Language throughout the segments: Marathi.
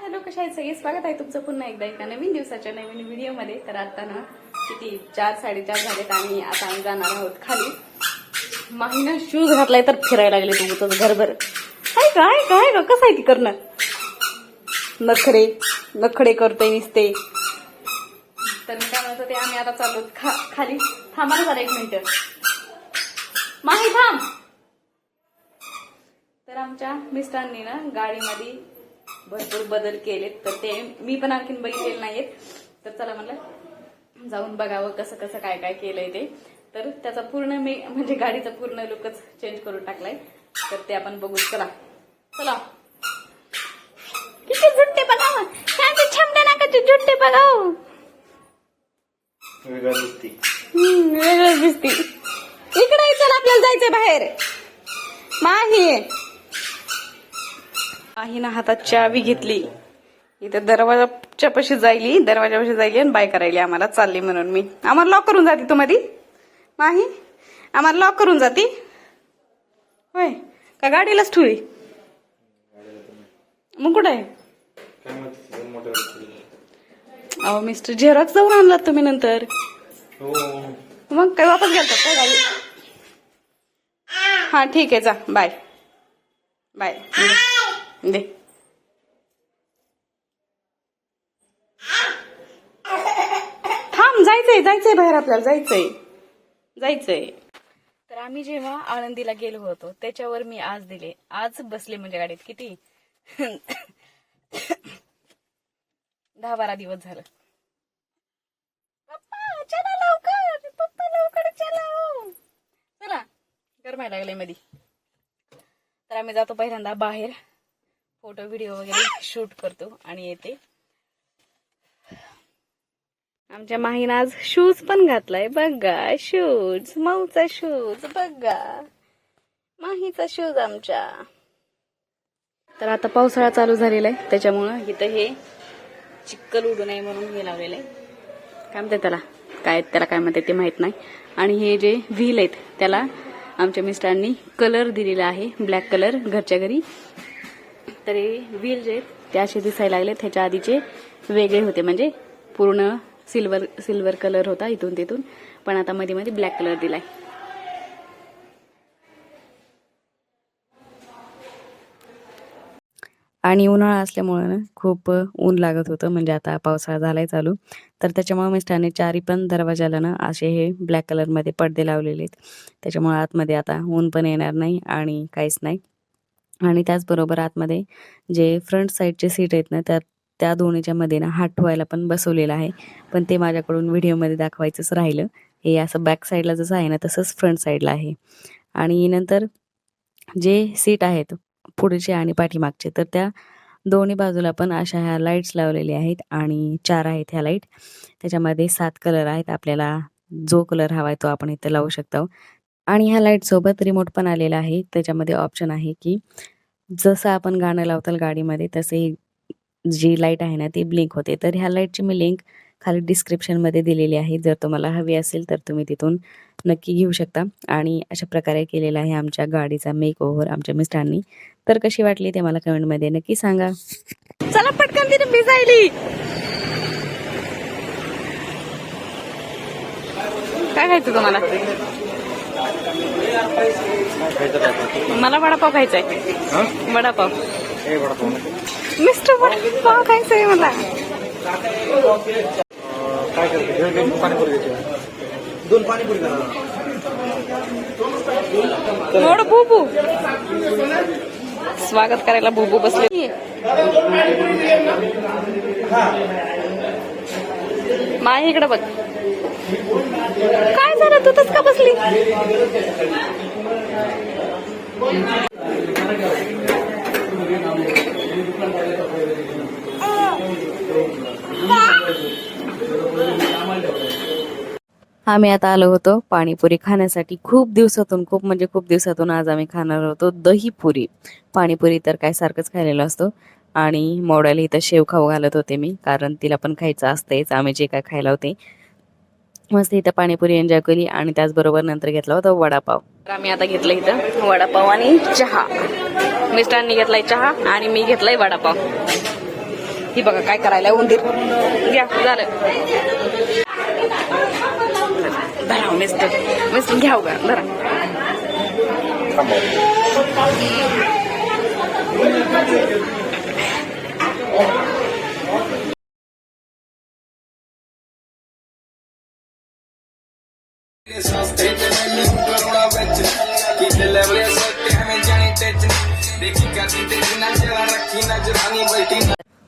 हॅलो कशा आहेत सगळे? स्वागत आहे तुमचं पुन्हा एकदा एका नवीन दिवसाच्या नवीन व्हिडिओमध्ये. तर आता ना किती चार साडेचार झालेत आणि आता आम्ही जाणार आहोत खाली. माहीनं शूज घातलाय तर फिरायला लागले तू तुझं घरभर. काय काय काय ग? कसं आहे ती करणं? नखरे नखडे करते निसते. तर मी काय म्हणतो ते आम्ही आता चाललो खा खाली. थांबा ना जरा एक मिनिट. माही थांब. तर आमच्या मिस्टरांनी ना गाडीमध्ये भरपूर बदल केलेत. तर ते मी पण आणखीन बघितलेले नाहीत तर चला म्हणलं जाऊन बघावं कसं कसं काय काय केलंय ते. तर त्याचा पूर्ण मी म्हणजे गाडीचा पूर्ण लुकच चेंज करून टाकलाय. तर ते आपण बघू. चला. चला. किती जुट्टे बघावं. जुट्टे बघाव. वेगळा दिसते. दिसते. इकडे चल आपल्याला जायचंय बाहेर. माही माहीनं हातात चावी घेतली. इथं दरवाजाच्या पशी जायली दरवाजापाशी जायली आणि बाय करायली. आम्हाला चालली म्हणून मी. आम्हाला लॉक करून जाते तू मधी? माही आम्हाला लॉक करून जाती? होय. का गाडीलाच ठुळी मग कुठं आहे? अहो मिस्टर झेरॉक्स जाऊन आणलात तुम्ही नंतर. मग काय वापस गेलतात काय गाडी? हा ठीक आहे जा. बाय बाय दे. थांब जायचंय जायचंय बाहेर आपल्याला जायचंय. जायचंय. तर आम्ही जेव्हा आळंदीला गेलो होतो त्याच्यावर मी आज दिले. आज बसले म्हणजे गाडीत. किती? दहा बारा दिवस झालं. पप्पा चला लवकर. पप्पा लवकर चला हो. गरमायला लागले मधी. तर आम्ही जातो पहिल्यांदा बाहेर. फोटो व्हिडिओ वगैरे शूट करतो आणि येते. आमच्या माहीन आज शूज पण घातलाय. बघा शूज मऊचा शूज बघा. माहीचा शूज आमच्या. तर आता पावसाळा चालू झालेला आहे त्याच्यामुळं इथं हे चिक्कल उडू नये म्हणून हे लावलेलं आहे. काय म्हणते त्याला? काय त्याला काय म्हणते ते माहीत नाही. आणि हे जे व्हील आहेत त्याला आमच्या मिस्टरांनी कलर दिलेला आहे ब्लॅक कलर घरच्या घरी. तर हे व्हील जे आहेत ते असे दिसायला लागले त्याच्या आधीचे वेगळे होते. म्हणजे पूर्ण सिल्वर सिल्वर कलर होता इथून तिथून. पण आता मध्ये मध्ये ब्लॅक कलर दिलाय. आणि उन्हाळा असल्यामुळं ना खूप ऊन लागत होतं. म्हणजे आता पावसाळा झालाय चालू. तर त्याच्यामुळे मिस्टरने चारी पण दरवाजाला ना असे हे ब्लॅक कलरमध्ये पडदे लावलेले आहेत. त्याच्यामुळे आतमध्ये आता ऊन पण येणार नाही आणि काहीच नाही. आणि त्याचबरोबर आतमध्ये जे फ्रंट साईडचे सीट आहेत ना त्या त्या दोन्हीच्या मध्ये ना हात ठेवायला पण बसवलेलं आहे. पण ते माझ्याकडून व्हिडिओमध्ये दाखवायचंच राहिलं. हे असं बॅक साईडला जसं आहे ना तसंच फ्रंट साईडला आहे. आणि नंतर जे सीट आहेत पुढचे आणि पाठीमागचे तर त्या दोन्ही बाजूला पण अशा ह्या लाईट्स लावलेल्या आहेत आणि चार आहेत ह्या लाइट त्याच्यामध्ये सात कलर आहेत. आपल्याला जो कलर हवा आहे तो आपण इथं लावू शकतो. आणि ह्या लाइट सोबत रिमोट पण आलेला आहे. त्याच्यामध्ये ऑप्शन आहे की जसं आपण गाणं लावताल गाडीमध्ये तसे जी लाइट आहे ना ती ब्लिंक होते. तर ह्या लाईटची मी लिंक खाली डिस्क्रिप्शनमध्ये दिलेली आहे. जर तुम्हाला हवी असेल तर तुम्ही तिथून नक्की घेऊ शकता. आणि अशा प्रकारे केलेला आहे आमच्या गाडीचा मेक ओव्हर आमच्या मिस्टरांनी. तर कशी वाटली ते मला कमेंटमध्ये नक्की सांगा. चला पटकन तिने भिजायली. काय खायचं तुम्हाला? मला वडापाव खायचा आहे. वडापाव. मिस्टर वडापाव खायचा आहे मला. काय करते? पाणीपुरी दोन पाणीपुरी मोड बुबू. स्वागत करायला बुबू बसले. माय इकडे बघ. काय झालं? तू तस का बसली? आम्ही आता आलो होतो पाणीपुरी खाण्यासाठी. खूप दिवसातून खूप म्हणजे खूप दिवसातून आज आम्ही खाणार होतो दहीपुरी. पाणीपुरी तर काय सारखंच खाल्लेलं असतो. आणि मोडायला इथं शेव खाऊ घालत होते मी कारण तिला पण खायचं असतेच. आम्ही जे काय खायला होते मस्त इथं पाणीपुरी एन्जॉय केली आणि त्याचबरोबर नंतर घेतला होता वडापाव. तर आम्ही आता घेतलं इथं वडापाव आणि चहा. मिस्टरांनी घेतलाय चहा आणि मी घेतलाय वडापाव. ही बघा काय करायला उंदीर. घ्या झालं. धरा हो मिस्टर. मिस्टर घ्याव का धरा.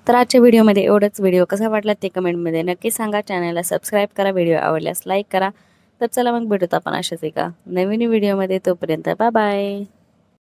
तर आजच्या व्हिडिओमध्ये एवढंच. व्हिडिओ कसा वाटला ते कमेंटमध्ये नक्की सांगा. चॅनलला सबस्क्राईब करा. व्हिडिओ आवडल्यास लाईक करा. तर चला मग भेटूत आपण अशाच एका नवीन व्हिडिओमध्ये. तोपर्यंत बाय बाय.